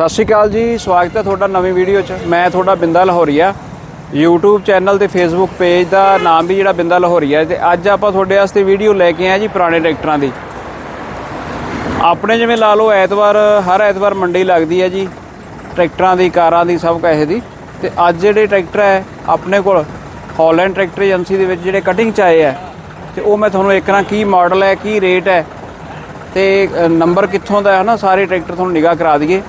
ਸਤਿ ਸ਼੍ਰੀ ਅਕਾਲ ਜੀ, ਸਵਾਗਤ ਹੈ ਤੁਹਾਡਾ ਨਵੀਂ ਵੀਡੀਓ 'ਚ। ਮੈਂ ਤੁਹਾਡਾ ਬਿੰਦਾ ਲਾਹੌਰੀਆ। YouTube ਚੈਨਲ ਤੇ Facebook ਪੇਜ ਦਾ ਨਾਮ ਵੀ ਜਿਹੜਾ ਬਿੰਦਾ ਲਾਹੌਰੀਆ ਤੇ ਅੱਜ ਆਪਾਂ ਤੁਹਾਡੇ ਵਾਸਤੇ ਵੀਡੀਓ ਲੈ ਕੇ ਆਏ ਜੀ ਪੁਰਾਣੇ ਟਰੈਕਟਰਾਂ ਦੀ। ਆਪਣੇ ਜਿਵੇਂ ਲਾ ਲਓ, ਐਤਵਾਰ, ਹਰ ਐਤਵਾਰ ਮੰਡੀ ਲੱਗਦੀ ਹੈ ਜੀ, ਟਰੈਕਟਰਾਂ ਦੀ, ਕਾਰਾਂ ਦੀ, ਸਭ ਕਹੇ ਦੀ। ਤੇ ਅੱਜ ਜਿਹੜੇ ਟਰੈਕਟਰ ਹੈ, ਆਪਣੇ ਕੋਲ ਹਾਲੈਂਡ ਟਰੈਕਟਰ ਏਜੰਸੀ ਦੇ ਵਿੱਚ ਜਿਹੜੇ ਕਟਿੰਗ ਚ ਆਏ ਹੈ, ਤੇ ਉਹ ਮੈਂ ਤੁਹਾਨੂੰ ਇੱਕ ਨਾ ਕੀ ਮਾਡਲ ਹੈ, ਕੀ ਰੇਟ ਹੈ, ਤੇ ਨੰਬਰ ਕਿੱਥੋਂ ਦਾ ਹੈ ਨਾ, ਸਾਰੇ ਟਰੈਕਟਰ ਤੁਹਾਨੂੰ ਨਿਗਾਹ ਕਰਾ ਦਈਏ।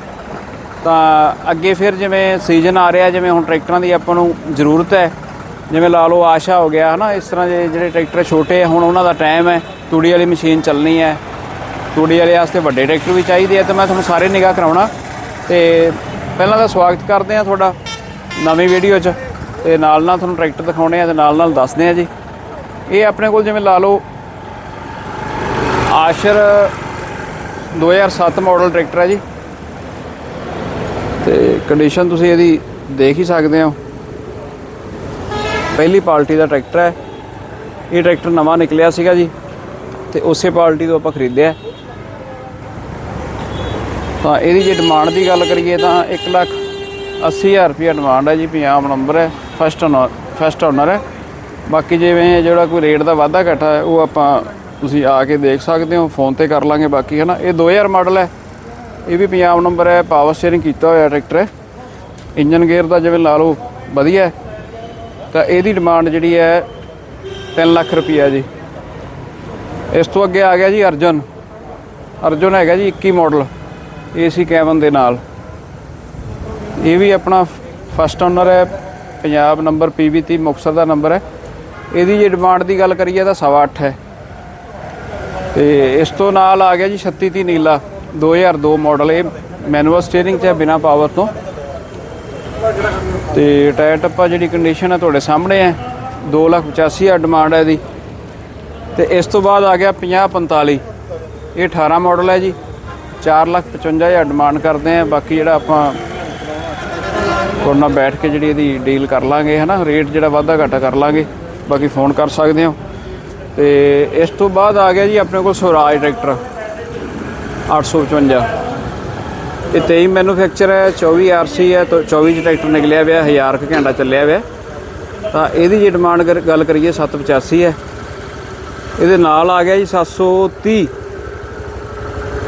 ਤਾਂ ਅੱਗੇ ਫਿਰ ਜਿਵੇਂ ਸੀਜ਼ਨ ਆ ਰਿਹਾ, ਜਿਵੇਂ ਹੁਣ ਟਰੈਕਟਰਾਂ ਦੀ ਆਪਾਂ ਨੂੰ ਜ਼ਰੂਰਤ ਹੈ, ਜਿਵੇਂ ਲਾ ਲਓ ਆਸ਼ਾ ਹੋ ਗਿਆ, ਹਨਾ, ਇਸ ਤਰ੍ਹਾਂ ਦੇ ਜਿਹੜੇ ਟਰੈਕਟਰ ਛੋਟੇ ਆ, ਹੁਣ ਉਹਨਾਂ ਦਾ ਟਾਈਮ ਹੈ, ਤੂੜੀ ਵਾਲੀ ਮਸ਼ੀਨ ਚੱਲਣੀ ਹੈ, ਤੂੜੀ ਵਾਲੇ ਵਾਸਤੇ ਵੱਡੇ ਟਰੈਕਟਰ ਵੀ ਚਾਹੀਦੇ ਆ, ਤੇ ਮੈਂ ਤੁਹਾਨੂੰ ਸਾਰੇ ਨਿਗਾਹ ਕਰਾਉਣਾ, ਤੇ ਪਹਿਲਾਂ ਤਾਂ ਸਵਾਗਤ ਕਰਦੇ ਆ ਤੁਹਾਡਾ ਨਵੀਂ ਵੀਡੀਓ 'ਚ, ਤੇ ਨਾਲ ਨਾਲ ਤੁਹਾਨੂੰ ਟਰੈਕਟਰ ਦਿਖਾਉਣੇ ਆ, ਤੇ ਨਾਲ ਨਾਲ ਦੱਸਦੇ ਆ ਜੀ। ਇਹ ਆਪਣੇ ਕੋਲ ਜਿਵੇਂ ਲਾ ਲਓ ਆਸ਼ਰ 2007 ਮਾਡਲ ਟਰੈਕਟਰ ਹੈ ਜੀ। ਤੇ ਕੰਡੀਸ਼ਨ ਤੁਸੀਂ ਇਹਦੀ ਦੇਖ ਹੀ ਸਕਦੇ ਹੋ। ਪਹਿਲੀ ਪਾਰਟੀ ਦਾ ਟਰੈਕਟਰ ਹੈ। ਇਹ ਟਰੈਕਟਰ ਨਵਾਂ ਨਿਕਲਿਆ ਸੀਗਾ ਜੀ ਤੇ ਉਸੇ ਪਾਰਟੀ ਤੋਂ ਆਪਾਂ ਖਰੀਦਿਆ ਤਾਂ ਇਹਦੀ ਜੇ ਡਿਮਾਂਡ ਦੀ ਗੱਲ ਕਰੀਏ ਤਾਂ 1 ਲੱਖ 80000 ਰੁਪਏ ਡਿਮਾਂਡ ਹੈ ਜੀ, ਪੰਜਾਬ ਨੰਬਰ ਹੈ ਫਸਟ ਓਨਰ ਫਸਟ ਓਨਰ ਹੈ। ਬਾਕੀ ਜਿਵੇਂ ਜਿਹੜਾ ਕੋਈ ਰੇਟ ਦਾ ਵਾਧਾ ਘਟਾ ਹੈ, ਉਹ ਆਪਾਂ ਤੁਸੀਂ ਆ ਕੇ ਦੇਖ ਸਕਦੇ ਹੋ ਫੋਨ ਤੇ ਕਰ ਲਾਂਗੇ ਬਾਕੀ ਹੈ ਨਾ ਇਹ 2000 ਮਾਡਲ ਹੈ। ਇਹ ਵੀ ਪੰਜਾਬ ਨੰਬਰ ਹੈ ਪਾਵਰ ਸਟੀਅਰਿੰਗ ਕੀਤਾ ਹੋਇਆ ਟਰੈਕਟਰ ਹੈ। ਇੰਜਨ ਗੇਅਰ ਦਾ ਜਿਵੇਂ ਲਾ ਲਓ, ਵਧੀਆ ਹੈ। ਤਾਂ ਇਹਦੀ ਡਿਮਾਂਡ ਜਿਹੜੀ ਹੈ 3 ਲੱਖ ਰੁਪਈਆ ਜੀ। ਇਸ ਤੋਂ ਅੱਗੇ ਆ ਗਿਆ ਜੀ ਅਰਜਨ। ਅਰਜਨ ਹੈਗਾ ਜੀ 21 ਮਾਡਲ ਏਸੀ ਕੈਬਨ ਦੇ ਨਾਲ। ਇਹ ਵੀ ਆਪਣਾ ਫਸਟ ਓਨਰ ਹੈ, ਪੰਜਾਬ ਨੰਬਰ PB30 ਮੁਕਤਸਰ ਦਾ ਨੰਬਰ ਹੈ। ਇਹਦੀ ਜੇ ਡਿਮਾਂਡ ਦੀ ਗੱਲ ਕਰੀਏ ਤਾਂ ਸਵਾ ਅੱਠ ਹੈ। ਤੇ ਇਸ ਤੋਂ ਨਾਲ ਆ ਗਿਆ ਜੀ 3630 ਨੀਲਾ। 2002 ਮਾਡਲ ਇਹ ਮੈਨੂਅਲ ਸਟੀਅਰਿੰਗ 'ਚ ਹੈ ਬਿਨਾ ਪਾਵਰ ਤੋਂ। ਤੇ ਟਾਇਰ ਟੱਪਾ ਜਿਹੜੀ ਕੰਡੀਸ਼ਨ ਹੈ ਤੁਹਾਡੇ ਸਾਹਮਣੇ ਹੈ 285000 ਡਿਮਾਂਡ ਹੈ ਇਹਦੀ। ਤੇ ਇਸ ਤੋਂ ਬਾਅਦ ਆ ਗਿਆ 5045 ਇਹ 18 ਮਾਡਲ ਹੈ ਜੀ 455000 ਡਿਮਾਂਡ ਕਰਦੇ ਆ। ਬਾਕੀ ਜਿਹੜਾ ਆਪਾਂ ਕੋਨਾ ਬੈਠ ਕੇ ਜਿਹੜੀ ਇਹਦੀ ਡੀਲ ਕਰ ਲਾਂਗੇ, ਹਨਾ? ਰੇਟ ਜਿਹੜਾ ਵਾਧਾ ਘਾਟਾ ਕਰ ਲਾਂਗੇ, ਬਾਕੀ ਫੋਨ ਕਰ ਸਕਦੇ ਹੋ। ਤੇ ਇਸ ਤੋਂ ਬਾਅਦ ਆ ਗਿਆ ਜੀ ਆਪਣੇ ਕੋਲ ਸਵਰਾਜ ਟਰੈਕਟਰ 855 ਇਹ 23 ਮੈਨੂਫੈਕਚਰ ਹੈ 24 ਆਰਸੀ ਹੈ, ਤਾਂ 24 ਚ ਟਰੈਕਟਰ ਨਿਕਲਿਆ ਹੋਇਆ 1000 ਕੁ ਘੰਟਾ ਚੱਲਿਆ ਹੋਇਆ ਤਾਂ ਇਹਦੀ ਜੇ ਡਿਮਾਂਡ ਕਰ- ਗੱਲ ਕਰੀਏ 785 ਹੈ। ਇਹਦੇ ਨਾਲ ਆ ਗਿਆ ਜੀ 730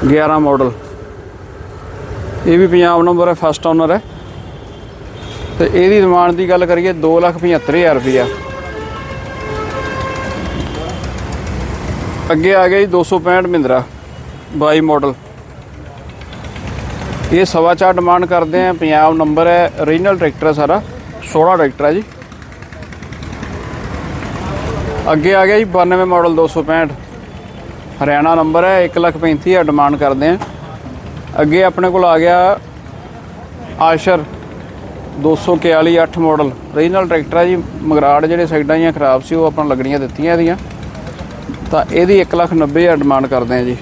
11 ਮਾਡਲ ਇਹ ਵੀ ਪੰਜਾਬ ਨੰਬਰ ਹੈ ਫਸਟ ਓਨਰ ਹੈ। ਤੇ ਇਹਦੀ ਡਿਮਾਂਡ ਦੀ ਗੱਲ ਕਰੀਏ 275000 ਰੁਪਇਆ। ਅੱਗੇ ਆ ਗਿਆ ਜੀ 265 ਮਹਿੰਦਰਾ। 22 ਮਾਡਲ ਇਹ ਸਵਾ ਚਾਰ ਡਿਮਾਂਡ ਕਰਦੇ ਆ, ਪੰਜਾਬ ਨੰਬਰ ਹੈ ਓਰੀਜਨਲ ਟਰੈਕਟਰ ਹੈ ਸਾਰਾ 16 ਟਰੈਕਟਰ ਹੈ ਜੀ। ਅੱਗੇ ਆ ਗਿਆ ਜੀ 92 ਮਾਡਲ 265 ਹਰਿਆਣਾ ਨੰਬਰ ਹੈ 135000 ਡਿਮਾਂਡ ਕਰਦੇ ਆ। ਅੱਗੇ ਆਪਣੇ ਕੋਲ ਆ ਗਿਆ ਆਸ਼ਰ 241 8 ਮਾਡਲ ਰੀਜਨਲ ਟਰੈਕਟਰ ਹੈ ਜੀ, ਮਗਰਾੜ ਜਿਹੜੇ ਸਾਈਡਾਂ ਜੀਆਂ ਖਰਾਬ ਸੀ, ਉਹ ਆਪਾਂ ਲੱਗਣੀਆਂ ਦਿੱਤੀਆਂ ਇਹਦੀਆਂ। ਤਾਂ ਇਹਦੀ 190000 ਡਿਮਾਂਡ ਕਰਦੇ ਆ ਜੀ।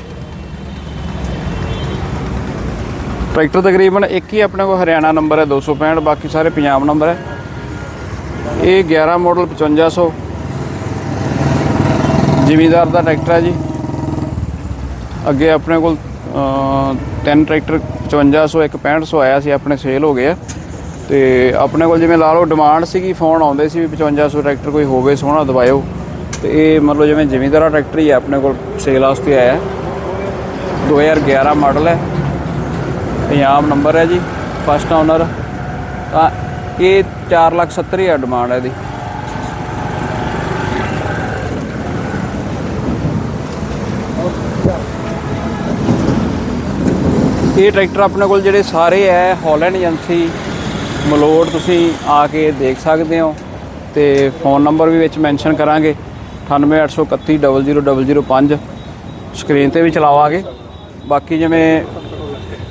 ਟਰੈਕਟਰ ਤਕਰੀਬਨ ਇੱਕ ਹੀ ਆਪਣੇ ਕੋਲ ਹਰਿਆਣਾ ਨੰਬਰ ਹੈ 265 ਬਾਕੀ ਸਾਰੇ ਪੰਜਾਬ ਨੰਬਰ ਹੈ। ਇਹ 11 ਮਾਡਲ 5500 ਜ਼ਿਮੀਦਾਰ ਦਾ ਟਰੈਕਟਰ ਹੈ ਜੀ। ਅੱਗੇ ਆਪਣੇ ਕੋਲ ਤਿੰਨ ਟਰੈਕਟਰ 5500 ਇੱਕ 6500 ਆਇਆ ਸੀ, ਆਪਣੇ ਸੇਲ ਹੋ ਗਏ ਆ। ਤੇ ਆਪਣੇ ਕੋਲ ਜਿਵੇਂ ਲਾ ਲਓ ਡਿਮਾਂਡ ਸੀਗੀ ਫੋਨ ਆਉਂਦੇ ਸੀ ਵੀ 5500 ਟਰੈਕਟਰ ਕੋਈ ਹੋਵੇ, ਸੋਹਣਾ ਦਵਾਇਓ। ਤੇ ਇਹ ਮਤਲਬ ਜਿਵੇਂ ਜ਼ਿਮੀਦਾਰਾ ਟਰੈਕਟਰ ਹੀ ਹੈ, ਆਪਣੇ ਕੋਲ ਸੇਲ ਵਾਸਤੇ ਆਇਆ। ਹੈ। 2011 ਮਾਡਲ ਹੈ। ਪੰਜਾਬ ਨੰਬਰ ਹੈ ਜੀ ਫਸਟ ਓਨਰ ਤਾਂ ਇਹ 470000 ਡਿਮਾਂਡ ਹੈ ਇਹਦੀ। ਇਹ ਟਰੈਕਟਰ ਆਪਣੇ ਕੋਲ ਜਿਹੜੇ ਸਾਰੇ ਹੈ ਹਾਲੈਂਡ ਏਜੰਸੀ ਮਲੋੜ ਤੁਸੀਂ ਆ ਕੇ ਦੇਖ ਸਕਦੇ ਹੋ। ਤੇ ਫੋਨ ਨੰਬਰ ਵੀ ਵਿੱਚ ਮੈਂਸ਼ਨ ਕਰਾਂਗੇ। 9883100005 ਸਕਰੀਨ ਤੇ ਵੀ ਚਲਾਵਾਂਗੇ। ਬਾਕੀ ਜਿਵੇਂ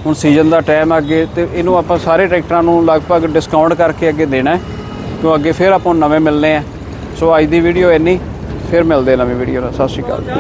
ਹੁਣ ਸੀਜ਼ਨ ਦਾ ਟਾਈਮ ਅੱਗੇ ਤੇ ਇਹਨੂੰ ਆਪਾਂ ਸਾਰੇ ਟਰੈਕਟਰਾਂ ਨੂੰ ਲਗਭਗ ਡਿਸਕਾਊਂਟ ਕਰਕੇ ਅੱਗੇ ਦੇਣਾ ਹੈ। ਕਿਉਂ ਅੱਗੇ ਫਿਰ ਆਪਾਂ ਨੂੰ ਨਵੇਂ ਮਿਲਨੇ ਆ। ਸੋ ਅੱਜ ਦੀ ਵੀਡੀਓ ਇੰਨੀ, ਫਿਰ ਮਿਲਦੇ ਆ ਨਵੀਂ ਵੀਡੀਓ ਨਾਲ। ਸਤਿ ਸ਼੍ਰੀ ਅਕਾਲ।